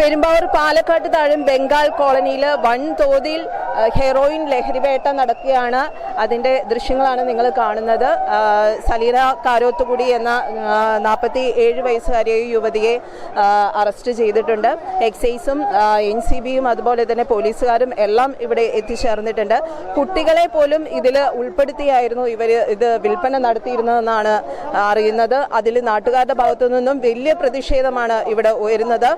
പെരുമ്പാവൂർ പാലക്കാട്ട് താഴും ബംഗാൾ കോളനിയിൽ വൻതോതിൽ തോതിൽ ഹെറോയിൻ ലഹരിവേട്ട നടക്കുകയാണ്. അതിന്റെ ദൃശ്യങ്ങളാണ് നിങ്ങൾ കാണുന്നത്. സലീന കാരോത്തുകുടി എന്ന നാൽപ്പത്തി ഏഴ് വയസ്സുകാരിയായ യുവതിയെ അറസ്റ്റ് ചെയ്തിട്ടുണ്ട്. എക്സൈസും എൻ സി ബിയും അതുപോലെ തന്നെ പോലീസുകാരും എല്ലാം ഇവിടെ എത്തിച്ചേർന്നിട്ടുണ്ട്. കുട്ടികളെ പോലും ഇതിൽ ഉൾപ്പെടുത്തിയായിരുന്നു ഇവർ ഇത് വിൽപ്പന നടത്തിയിരുന്നതെന്നാണ് അറിയുന്നത്. അതിൽ നാട്ടുകാരുടെ ഭാഗത്തു നിന്നും വലിയ പ്രതിഷേധമാണ് ഇവിടെ ഉയരുന്നത്.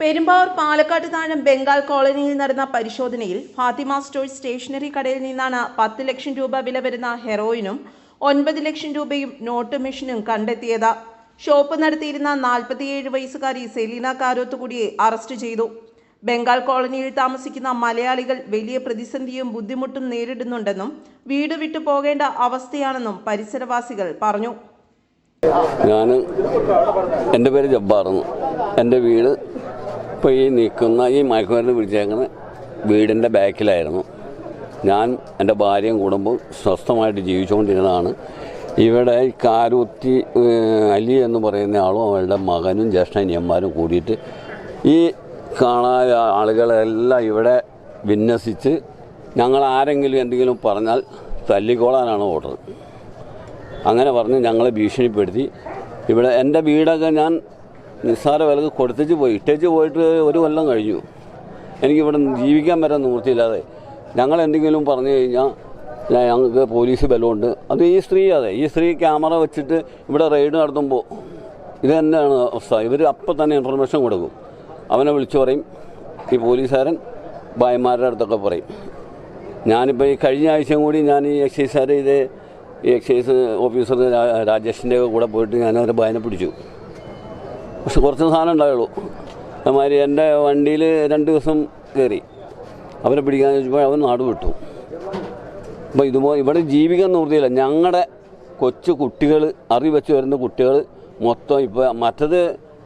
പെരുമ്പാവൂർ പാലക്കാട്ട് താഴം ബംഗാൾ കോളനിയിൽ നടന്ന പരിശോധനയിൽ ഫാത്തിമ സ്റ്റോഴ്സ് സ്റ്റേഷനറി കടയിൽ നിന്നാണ് പത്ത് ലക്ഷം രൂപ വില വരുന്ന ഹെറോയിനും ഒൻപത് ലക്ഷം രൂപയും നോട്ട് മെഷീനും കണ്ടെത്തിയത്. ഷോപ്പ് നടത്തിയിരുന്ന നാൽപ്പത്തിയേഴ് വയസ്സുകാരി സെലീന കാരോത്തുകൂടിയെ അറസ്റ്റ് ചെയ്തു. ബംഗാൾ കോളനിയിൽ താമസിക്കുന്ന മലയാളികൾ വലിയ പ്രതിസന്ധിയും ബുദ്ധിമുട്ടും നേരിടുന്നുണ്ടെന്നും വീട് വിട്ടു പോകേണ്ട അവസ്ഥയാണെന്നും പരിസരവാസികൾ പറഞ്ഞു. ഞാൻ എന്റെ പേര് ജബ്ബാറെന്ന് എന്റെ വീട് ഇപ്പോൾ ഈ നിൽക്കുന്ന ഈ മയക്കുമരുന്ന് പിടിച്ചേക്കുന്ന വീടിന്റെ ബാക്കിലായിരുന്നു. ഞാൻ എന്റെ ഭാര്യയും കുടുംബം സ്വസ്ഥമായിട്ട് ജീവിച്ചുകൊണ്ടിരുന്നതാണ്. ഇവിടെ ഈ കാരൂത്തി അലി എന്ന് പറയുന്ന ആളും അവളുടെ മകനും ജ്യേഷ്ഠനിയന്മാരും കൂടിയിട്ട് ഈ കാണാൻ ആളുകളെല്ലാം ഇവിടെ വിന്യസിച്ച് ഞങ്ങൾ ആരെങ്കിലും എന്തെങ്കിലും പറഞ്ഞാൽ തല്ലിക്കോളാനാണ് ഓർഡർ. അങ്ങനെ പറഞ്ഞ് ഞങ്ങളെ ഭീഷണിപ്പെടുത്തി. ഇവിടെ എന്റെ വീടൊക്കെ ഞാൻ നിസ്സാര വിലക്ക് കൊടുത്തേച്ച് പോയി ഇട്ടേച്ച് പോയിട്ട് ഒരു കൊല്ലം കഴിഞ്ഞു. എനിക്കിവിടെ ജീവിക്കാൻ വരെ നിവൃത്തിയില്ലാതെ ഞങ്ങൾ എന്തെങ്കിലും പറഞ്ഞു കഴിഞ്ഞാൽ ഞങ്ങൾക്ക് പോലീസ് ബലമുണ്ട്. അത് ഈ സ്ത്രീ അതെ ഈ സ്ത്രീ ക്യാമറ വെച്ചിട്ട് ഇവിടെ റെയ്ഡ് നടത്തുമ്പോൾ ഇത് തന്നെയാണ് അവസ്ഥ. ഇവർ അപ്പം തന്നെ ഇൻഫർമേഷൻ കൊടുക്കും. അവനെ വിളിച്ചു പറയും ഈ പോലീസുകാരൻ ഭായന്മാരുടെ അടുത്തൊക്കെ പറയും. ഞാനിപ്പോൾ ഈ കഴിഞ്ഞ ആഴ്ചയും കൂടി ഞാൻ ഈ എക്സൈസുകാരെ ഇത് ഈ എക്സൈസ് ഓഫീസർ രാജേഷിന്റെ കൂടെ പോയിട്ട് ഞാൻ അവരെ ഭയനെ പിടിച്ചു. പക്ഷെ കുറച്ച് സാധനം ഉണ്ടായുള്ളൂ. അതുമാതിരി എന്റെ വണ്ടിയിൽ രണ്ട് ദിവസം കയറി. അവരെ പിടിക്കാൻ ചോദിച്ചപ്പോൾ അവൻ നാട് വിട്ടു. അപ്പോൾ ഇതുപോലെ ഇവിടെ ജീവിക്കാൻ നിവൃത്തിയില്ല. ഞങ്ങളുടെ കൊച്ചു കുട്ടികൾ അറി വെച്ച് വരുന്ന കുട്ടികൾ മൊത്തം ഇപ്പോൾ മറ്റത്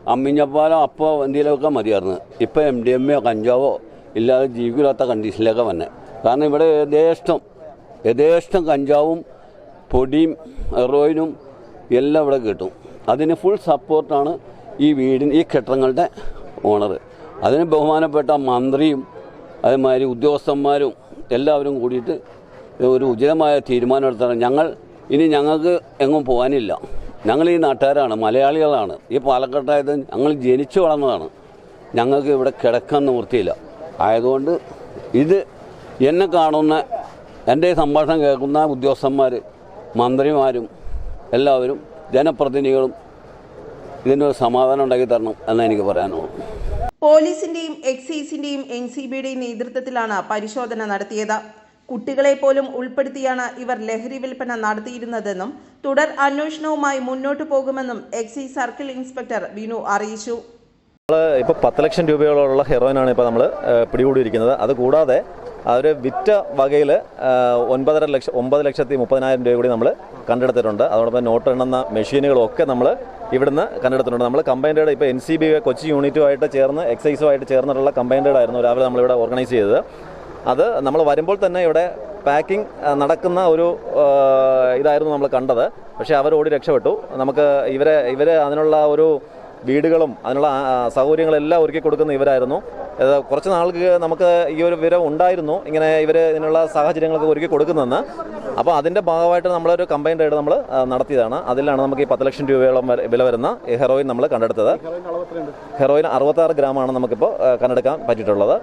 അമ്മിഞ്ഞപ്പാലോ അപ്പോ എന്തെങ്കിലുമൊക്കെ മതിയായിരുന്നു. ഇപ്പോൾ എം ഡി എം എയോ കഞ്ചാവോ ഇല്ലാതെ ജീവിക്കില്ലാത്ത കണ്ടീഷനിലൊക്കെ വന്നെ. കാരണം ഇവിടെ യഥേഷ്ടം യഥേഷ്ടം കഞ്ചാവും പൊടിയും ഹെറോയിനും എല്ലാം ഇവിടെ കിട്ടും. അതിന് ഫുൾ സപ്പോർട്ടാണ് ഈ വീടിന് ഈ കെട്ടിടങ്ങളുടെ ഓണർ അതിന് ബഹുമാനപ്പെട്ട മന്ത്രിയും അതേമാതിരി ഉദ്യോഗസ്ഥന്മാരും എല്ലാവരും കൂടിയിട്ട് ഒരു ഉചിതമായ തീരുമാനം എടുത്താണ്. ഞങ്ങൾ ഇനി ഞങ്ങൾക്ക് എങ്ങും പോകാനില്ല. ഞങ്ങൾ ഈ നാട്ടുകാരാണ് മലയാളികളാണ്. ഈ പാലക്കാട്ടായത് ഞങ്ങൾ ജനിച്ചു വളർന്നതാണ്. ഞങ്ങൾക്ക് ഇവിടെ കിടക്കാൻ നിവൃത്തിയില്ല. ആയതുകൊണ്ട് ഇത് എന്നെ കാണുന്ന എന്റെ സംഭാഷണം കേൾക്കുന്ന ഉദ്യോഗസ്ഥന്മാർ മന്ത്രിമാരും എല്ലാവരും ജനപ്രതിനിധികളും ഇതിനൊരു സമാധാനം ഉണ്ടാക്കി തരണം എന്നാണ് എനിക്ക് പറയാനുള്ളൂ. പോലീസിന്റെയും എക്സൈസിന്റെയും എൻ സി ബിയുടെയും നേതൃത്വത്തിലാണ് പരിശോധന നടത്തിയത്. കുട്ടികളെ പോലും ഉൾപ്പെടുത്തിയാണ് ഇവർ ലഹരി വിൽപ്പന നടത്തിയിരുന്നതെന്നും തുടർ അന്വേഷണവുമായി മുന്നോട്ടു പോകുമെന്നും എക്സൈസ് സർക്കിൾ ഇൻസ്പെക്ടർ വിനു അറിയിച്ചു. ഇപ്പോൾ പത്ത് ലക്ഷം രൂപയോളമുള്ള ഹെറോയിനാണ് ഇപ്പോൾ നമ്മൾ പിടികൂടിയിരിക്കുന്നത്. അത് കൂടാതെ അവർ വിറ്റ വകയിൽ ഒൻപതര ലക്ഷം ഒമ്പത് ലക്ഷത്തി മുപ്പതിനായിരം രൂപ കൂടി നമ്മൾ കണ്ടെടുത്തിട്ടുണ്ട്. അതോടൊപ്പം നോട്ട് എണ്ണുന്ന മെഷീനുകളൊക്കെ നമ്മൾ ഇവിടുന്ന് കണ്ടെടുത്തിട്ടുണ്ട്. നമ്മൾ കമ്പൈൻഡ് ഇപ്പോൾ എൻ സി ബി കൊച്ചി യൂണിറ്റുമായിട്ട് ചേർന്ന് എക്സൈസുമായിട്ട് ചേർന്നിട്ടുള്ള കമ്പൈൻഡ് ആയിരുന്നു രാവിലെ നമ്മളിവിടെ ഓർഗനൈസ് ചെയ്തത്. അത് നമ്മൾ വരുമ്പോൾ തന്നെ ഇവിടെ പാക്കിംഗ് നടക്കുന്ന ഒരു ഇതായിരുന്നു നമ്മൾ കണ്ടത്. പക്ഷേ അവർ ഓടി രക്ഷപ്പെട്ടു. നമുക്ക് ഇവരെ ഇവരെ അതിനുള്ള ഒരു വീടുകളും അതിനുള്ള സൗകര്യങ്ങളെല്ലാം ഒരുക്കി കൊടുക്കുന്ന ഇവരായിരുന്നു. കുറച്ച് നാൾക്ക് നമുക്ക് ഈ ഒരു വിവരം ഉണ്ടായിരുന്നു. ഇങ്ങനെ ഇവർ ഇതിനുള്ള സാഹചര്യങ്ങളൊക്കെ ഒരുക്കി കൊടുക്കുന്നതെന്ന് അപ്പോൾ അതിന്റെ ഭാഗമായിട്ട് നമ്മളൊരു കമ്പൈൻ ആയിട്ട് നമ്മൾ നടത്തിയതാണ്. അതിലാണ് നമുക്ക് ഈ പത്ത് ലക്ഷം രൂപയോളം വില വരുന്ന ഹെറോയിൻ നമ്മൾ കണ്ടെടുത്തത്. ഹെറോയിൻ അറുപത്താറ് ഗ്രാമാണ് നമുക്കിപ്പോൾ കണ്ടെടുക്കാൻ പറ്റിയിട്ടുള്ളത്.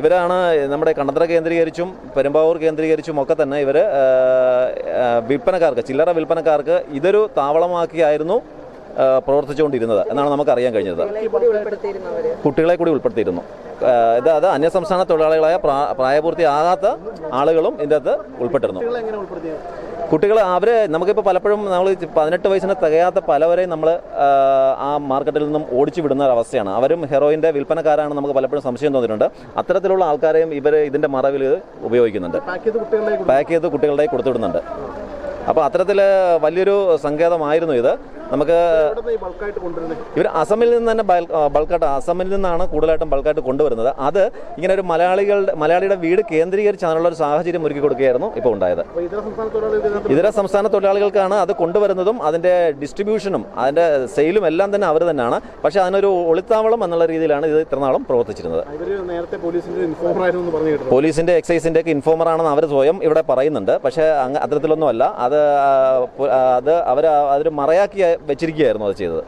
ഇവരാണ് നമ്മുടെ കണ്ടത്തറ കേന്ദ്രീകരിച്ചും പെരുമ്പാവൂർ കേന്ദ്രീകരിച്ചും ഒക്കെ തന്നെ ഇവർ വിൽപ്പനക്കാർക്ക് ചില്ലറ വിൽപ്പനക്കാർക്ക് ഇതൊരു താവളമാക്കിയായിരുന്നു. പ്രവർത്തിച്ചുകൊണ്ടിരുന്നത് എന്നാണ് നമുക്ക് അറിയാൻ കഴിഞ്ഞത്. കുട്ടികളെ കൂടി ഉൾപ്പെടുത്തിയിരുന്നു. ആ, ഇത് അത് അന്യസംസ്ഥാന തൊഴിലാളികളായ പ്രാ- പ്രായപൂർത്തിയാകാത്ത ആളുകളും ഇതിന്റെ അകത്ത് ഉൾപ്പെട്ടിരുന്നു. കുട്ടികൾ അവർ നമുക്കിപ്പോൾ പലപ്പോഴും നമ്മൾ പതിനെട്ട് വയസ്സിന് തികയാത്ത പലവരെയും നമ്മൾ ആ മാർക്കറ്റിൽ നിന്നും ഓടിച്ചു വിടുന്ന ഒരു അവസ്ഥയാണ്. അവരും ഹെറോയിന്റെ വിൽപ്പനക്കാരാണ് നമുക്ക് പലപ്പോഴും സംശയം തോന്നിയിട്ടുണ്ട്. അത്തരത്തിലുള്ള ആൾക്കാരെയും ഇവർ ഇതിന്റെ മറവിൽ ഉപയോഗിക്കുന്നുണ്ട്. പാക്ക് ചെയ്ത് കുട്ടികളുടെ കൊടുത്തുവിടുന്നുണ്ട്. അപ്പോൾ അത്തരത്തിൽ വലിയൊരു സങ്കേതമായിരുന്നു ഇത്. നമുക്ക് ഇവർ അസമിൽ നിന്ന് തന്നെ ബൾക്കായിട്ട് അസമിൽ നിന്നാണ് കൂടുതലായിട്ടും ബൾക്കായിട്ട് കൊണ്ടുവരുന്നത്. അത് ഇങ്ങനെ ഒരു മലയാളികളുടെ മലയാളിയുടെ വീട് കേന്ദ്രീകരിച്ച് അതിനുള്ള ഒരു സാഹചര്യം ഒരുക്കി കൊടുക്കുകയായിരുന്നു ഇപ്പോൾ ഉണ്ടായത്. ഇതര സംസ്ഥാന തൊഴിലാളികൾക്കാണ് അത് കൊണ്ടുവരുന്നതും അതിന്റെ ഡിസ്ട്രിബ്യൂഷനും അതിന്റെ സെയിലും എല്ലാം തന്നെ അവർ തന്നെയാണ്. പക്ഷേ അതിനൊരു ഒളിത്താവളം എന്നുള്ള രീതിയിലാണ് ഇത് ഇത്രനാളും പ്രവർത്തിച്ചിരുന്നത്. പോലീസിന്റെ എക്സൈസിന്റെ ഒക്കെ ഇൻഫോമർ ആണെന്ന് അവർ സ്വയം ഇവിടെ പറയുന്നുണ്ട്. പക്ഷേ അത്തരത്തിലൊന്നും അത്തരത്തിലൊന്നുമല്ല. അത് അത് അവർ അതൊരു മറയാക്കി വെച്ചിരിക്കുകയായിരുന്നു അത് ചെയ്തത്.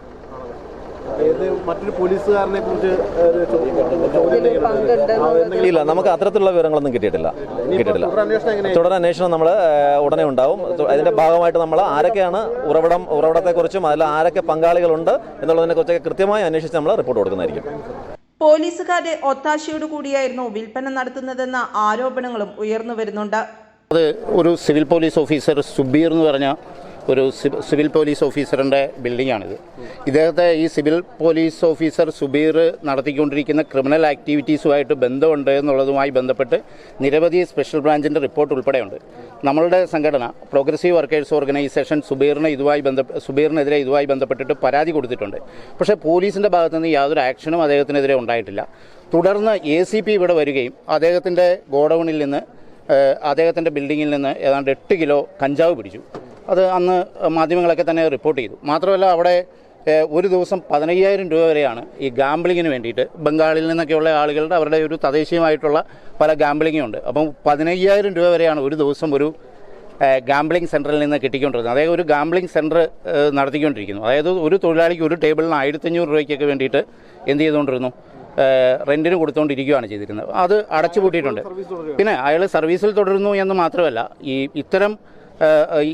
മറ്റൊരു പോലീസുകാരനെ കുറിച്ച് ഇല്ല നമുക്ക് അത്തരത്തിലുള്ള വിവരങ്ങളൊന്നും കിട്ടിയിട്ടില്ല. കിട്ടിയിട്ടില്ല. തുടർ അന്വേഷണം എങ്ങനെയാ തുടർ അന്വേഷണം നമ്മൾ ഉടനെ ഉണ്ടാവും. അതിന്റെ ഭാഗമായിട്ട് നമ്മൾ ആരൊക്കെയാണ് ഉറവിടം ഉറവിടത്തെക്കുറിച്ചും അതിൽ ആരൊക്കെ പങ്കാളികളുണ്ട് എന്നുള്ളതിനെ കുറിച്ചൊക്കെ കൃത്യമായി അന്വേഷിച്ച് നമ്മൾ റിപ്പോർട്ട് കൊടുക്കുന്നതായിരിക്കും. പോലീസുകാരുടെ ഒത്താശയോട് കൂടിയായിരുന്നു വിൽപ്പന നടത്തുന്നതെന്ന ആരോപണങ്ങളും ഉയർന്നു വരുന്നുണ്ട്. അത് ഒരു സിവിൽ പോലീസ് ഓഫീസർ സുബീർ എന്ന് പറഞ്ഞ ഒരു സിവിൽ പോലീസ് ഓഫീസറിന്റെ ബിൽഡിംഗാണിത് ഇദ്ദേഹത്തെ ഈ സിവിൽ പോലീസ് ഓഫീസർ സുബീർ നടത്തിക്കൊണ്ടിരിക്കുന്ന ക്രിമിനൽ ആക്ടിവിറ്റീസുമായിട്ട് ബന്ധമുണ്ട് എന്നുള്ളതുമായി ബന്ധപ്പെട്ട് നിരവധി സ്പെഷ്യൽ ബ്രാഞ്ചിന്റെ റിപ്പോർട്ട് ഉൾപ്പെടെയുണ്ട്. നമ്മളുടെ സംഘടന പ്രോഗ്രസീവ് വർക്കേഴ്സ് ഓർഗനൈസേഷൻ സുബീറിനെ ഇതുമായി ബന്ധ സുബീറിനെതിരെ ഇതുമായി ബന്ധപ്പെട്ടിട്ട് പരാതി കൊടുത്തിട്ടുണ്ട്. പക്ഷേ പോലീസിന്റെ ഭാഗത്തു നിന്ന് യാതൊരു ആക്ഷനും അദ്ദേഹത്തിനെതിരെ ഉണ്ടായിട്ടില്ല. തുടർന്ന് എ സി പി ഇവിടെ വരികയും അദ്ദേഹത്തിന്റെ ഗോഡൗണിൽ നിന്ന് അദ്ദേഹത്തിന്റെ ബിൽഡിങ്ങിൽ നിന്ന് ഏതാണ്ട് എട്ട് കിലോ കഞ്ചാവ് പിടിച്ചു. അത് അന്ന് മാധ്യമങ്ങളൊക്കെ തന്നെ റിപ്പോർട്ട് ചെയ്തു. മാത്രമല്ല അവിടെ ഒരു ദിവസം പതിനയ്യായിരം രൂപ വരെയാണ് ഈ ഗാംബ്ലിങ്ങിന് വേണ്ടിയിട്ട് ബംഗാളിൽ നിന്നൊക്കെയുള്ള ആളുകളുടെ അവരുടെ ഒരു തദ്ദേശീയമായിട്ടുള്ള പല ഗാംബ്ലിങ്ങും ഉണ്ട്. അപ്പം പതിനയ്യായിരം രൂപ വരെയാണ് ഒരു ദിവസം ഒരു ഗാംബ്ലിങ് ഗാംബ്ലിംഗ് സെന്ററിൽ നിന്ന് കിട്ടിക്കൊണ്ടിരുന്നത്. അതായത് ഒരു ഗാംബ്ലിംഗ് സെന്റർ നടത്തിക്കൊണ്ടിരിക്കുന്നു. അതായത് ഒരു തൊഴിലാളിക്ക് ഒരു ടേബിളിന് ആയിരത്തഞ്ഞൂറ് രൂപയ്ക്കൊക്കെ വേണ്ടിയിട്ട് എന്ത് ചെയ്തുകൊണ്ടിരുന്നു? റെന്റിന് കൊടുത്തുകൊണ്ടിരിക്കുകയാണ് ചെയ്തിരുന്നത്. അത് അടച്ചുപൂട്ടിയിട്ടുണ്ട്. പിന്നെ അയാൾ സർവീസിൽ തുടരുന്നു എന്ന് മാത്രമല്ല ഈ ഇത്തരം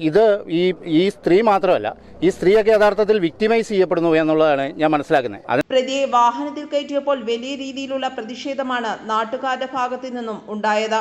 ഇത് ഈ ഈ സ്ത്രീ മാത്രമല്ല ഈ സ്ത്രീയൊക്കെ യഥാർത്ഥത്തിൽ വിക്ടിമൈസ് ചെയ്യപ്പെടുന്നു എന്നുള്ളതാണ് ഞാൻ മനസ്സിലാക്കുന്നത്. പ്രതിയെ വാഹനത്തിൽ കയറ്റിയപ്പോൾ വലിയ രീതിയിലുള്ള പ്രതിഷേധമാണ് നാട്ടുകാരുടെ ഭാഗത്തു നിന്നും ഉണ്ടായത്.